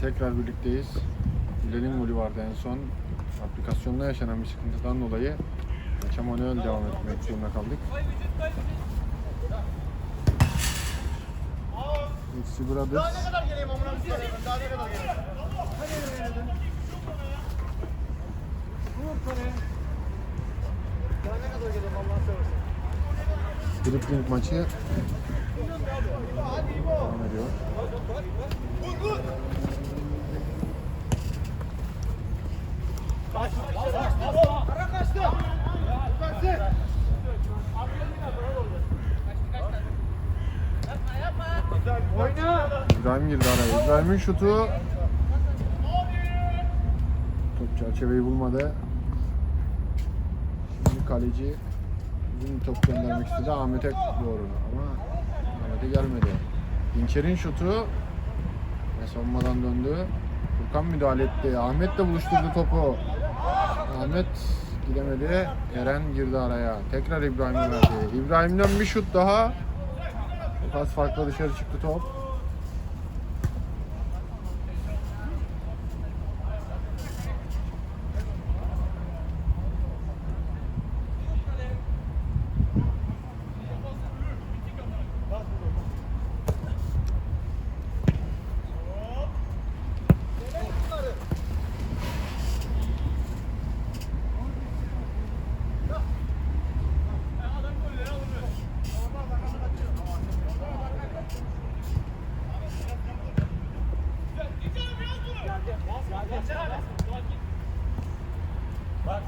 tekrar birlikteyiz. Bilal'in golü vardı en son. Aplikasyonda yaşanan bir sıkıntıdan dolayı maça devam etmek zorunda kaldık. Eksi Brothers kadar geleyim amına koyayım? Daha ne kadar geleyim? Daha ne kadar geleyim Allah'ını seversen. Dribbling maçı devam ediyor. İbrahim girdi araya. İbrahim'in şutu top çerçeveyi bulmadı. Şimdi kaleci bir top göndermek istedi Ahmet'e doğru ama Ahmet'e gelmedi. Dinçer'in şutu ve savunmadan döndü. Furkan müdahale etti. Ahmet de buluşturdu topu. Ahmet gidemedi. Eren girdi araya. Tekrar İbrahim'e verdi. İbrahim'den bir şut daha. Çok az farkla dışarı çıktı top.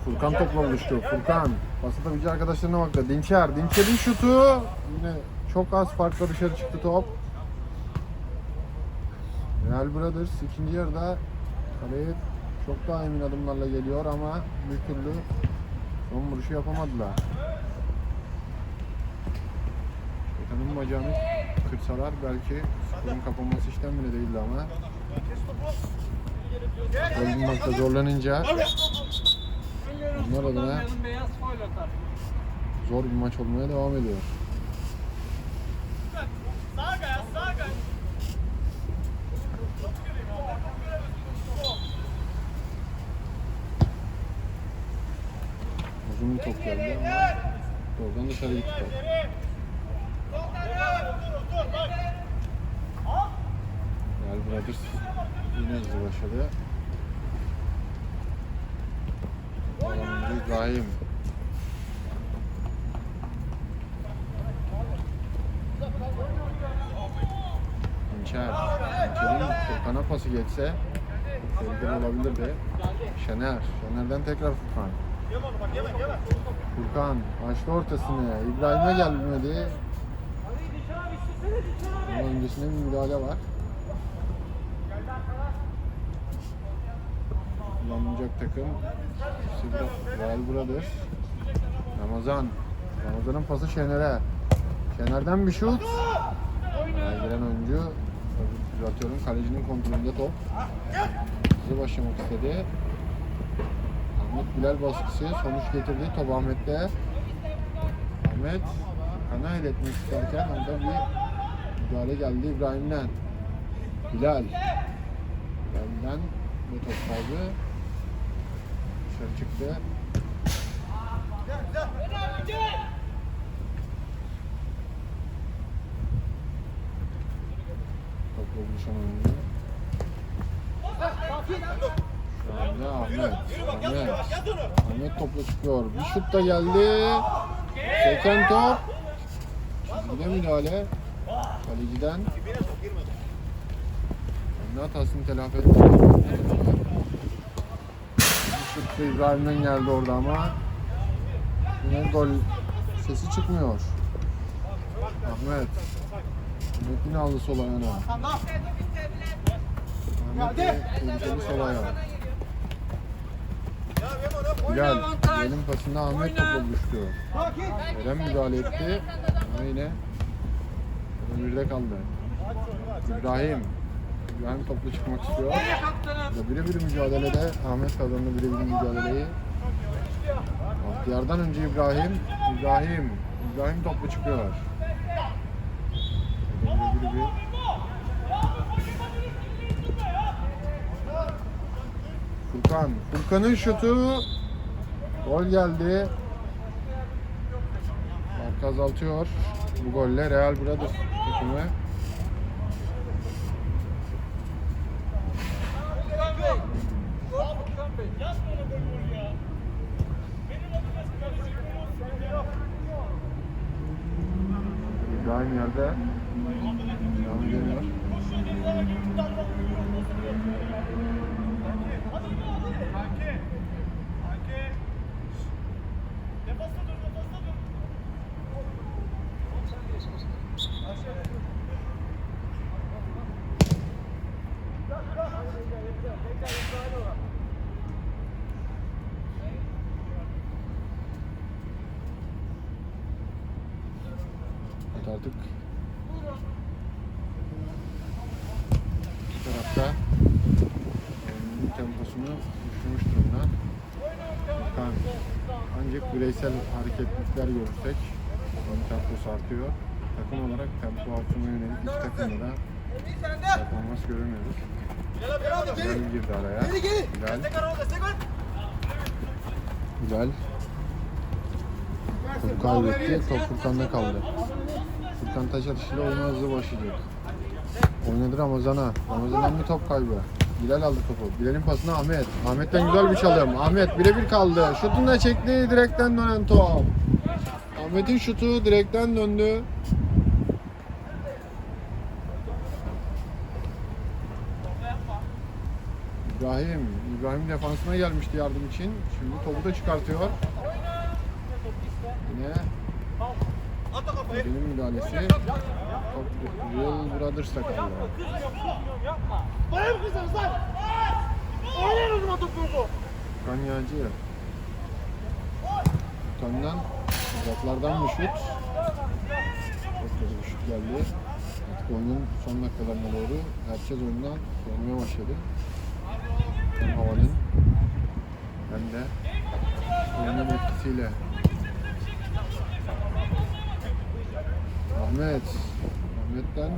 Furkan topla buluştu. Furkan. Pasatabici arkadaşlarına baktı. Dinçer. Dinçer'in şutu. Yine çok az farkla dışarı çıktı top. Real Brothers ikinci yarıda kaleye çok daha emin adımlarla geliyor ama bir türlü son vuruşu yapamadılar. Şeytanın bacağını kırsalar belki skorun kapanması işten bile değildi ama gol bulmakta zorlanınca Bunlar adına zor bir maç olmaya devam ediyor. Uzun bir top geldi ama oradan dışarı gitti top. Real Brothers yine hızlı başladı. İbrahim. İnçer. İnçer'in Furkan'a pası geçse tehlikeli olabilirdi. Şener. Şener'den tekrar Furkan. Furkan açtı ortasını. İbrahim'e gelmedi. Ama öncesinde bir müdahale var. Kullanılacak takım Real Brothers. Ramazan. Ramazan'ın pası Şener'e. Şener'den bir şut. Araya giren oyuncu düzeltiyorum. Kalecinin kontrolünde top. Hızlı başlamak istedi. Ahmet Bilal baskısı sonuç getirdi. Top Ahmet'te. Ahmet kana etmek isterken orada bir müdahale geldi İbrahim'den. Bilal. Bilal'den bir top kaldı. Dışarı çıktı. Topla buluşan oyuncu. Şu anda Ahmet. Ahmet. Ahmet topla çıkıyor. Bir şut da geldi. Seken top. Çizgide müdahale. Kaleciden. Kendi hatasını telafi etti. Da İbrahim'den geldi orada ama yine gol sesi çıkmıyor. Ahmet. Ahmet yine aldı sol ayağına. Ahmet de tehlikeli sol ayağı. Bilal, Bilal'in pasında Ahmet topla buluştu. Eren müdahale etti ama yine Ömür'de kaldı. İbrahim. İbrahim topla çıkmak istiyor. Birebir mücadelede Ahmet kazandı birebir mücadeleyi. Bahtiyar'dan önce İbrahim. İbrahim. İbrahim topla çıkıyor. Birebir bir Furkan. Furkan'ın şutu. Gol geldi. Farkı azaltıyor. Bu golle Real Brothers takımı. İbrahim yerde. Devam ediyor. Artık iki tarafta oyunun temposunu düşürmüş durumda. Furkan ancak bireysel hareketlilikler görürsek oyun temposu artıyor. Takım olarak tempo artırmaya yönelik iki takımda da performans göremiyoruz. Gel girdi araya. Geri, geri. Hilal topu kaybetti. Top Furkan'da kaldı. Furkan taş atışıyla oyuna hızlı başlayacak. Oynadı Ramazan'a. Ramazan'dan bir top kaybı. Bilal aldı topu. Bilal'in pasına Ahmet. Ahmet'ten güzel bir çalım. Ahmet birebir kaldı. Şutunu da çekti. Direkten dönen top. Ahmet'in şutu direkten döndü. İbrahim. İbrahim defansına gelmişti yardım için. Şimdi topu da çıkartıyor. Yine. Benim müdahalesi. Top Real Brothers'ta kaldı. Bana mı kızarız lan? Oynayın o zaman topunuzu. Kan Yağcı. Kandan uzaklardan bir şut. Çok kötü bir şut geldi. Artık oyunun son dakikalarına doğru herkes oyundan soğumaya başladı. Hem havanın hem de oyunun etkisiyle. Ahmet. Ahmet'ten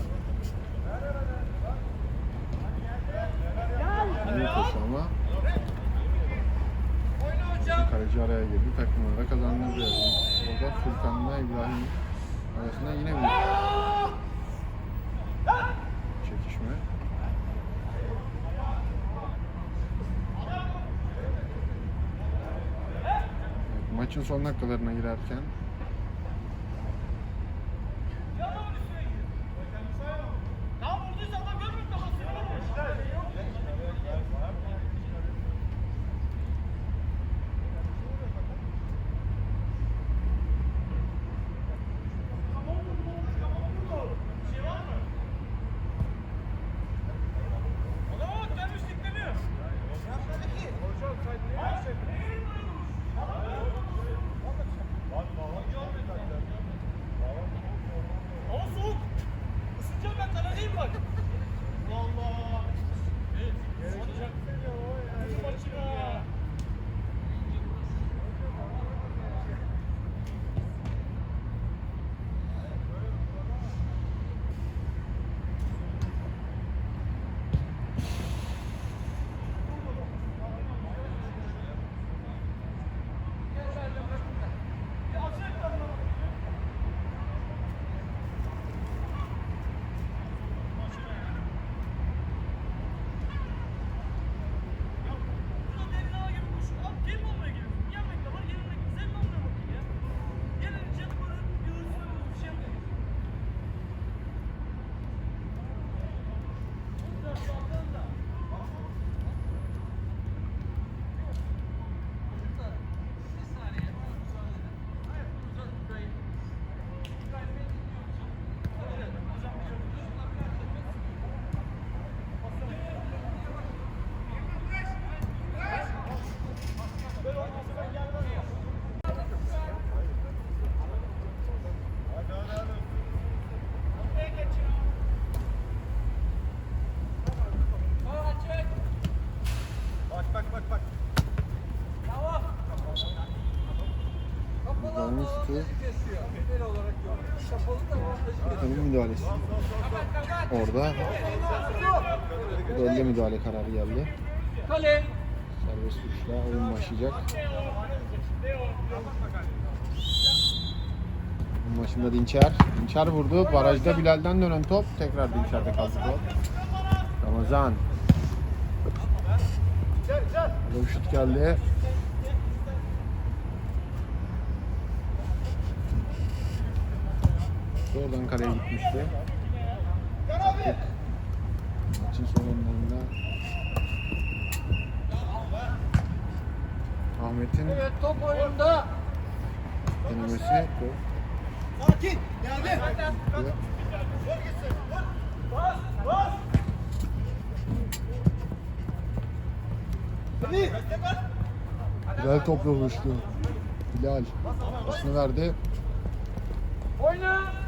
koşu ama Kaleci araya girdi. Takımları da kazandırdı. Orada Furkan'la İbrahim arasında yine bir çekişme. Evet, maçın son dakikalarına girerken müdahalesi. Orada golle müdahale kararı geldi. Serbest vuruşla oyun başlayacak. Oyun başında Dinçer. Dinçer vurdu. Barajda Bilal'den dönen top. Tekrar Dinçer'de kaldı top. Ramazan. Burada şut geldi. Oradan kaleye gitmişti. Artık maçın sonlarında Ahmet'in Evet top oyunda. denemesi Sakin. Geldi. Hadi. Bilal topla vuruştu. Bilal pasını verdi. Oyna.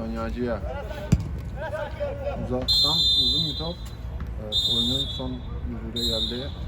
Konyacı'ya. Uzaktan uzun bir top. Evet oyunun son yüzüğüne geldi.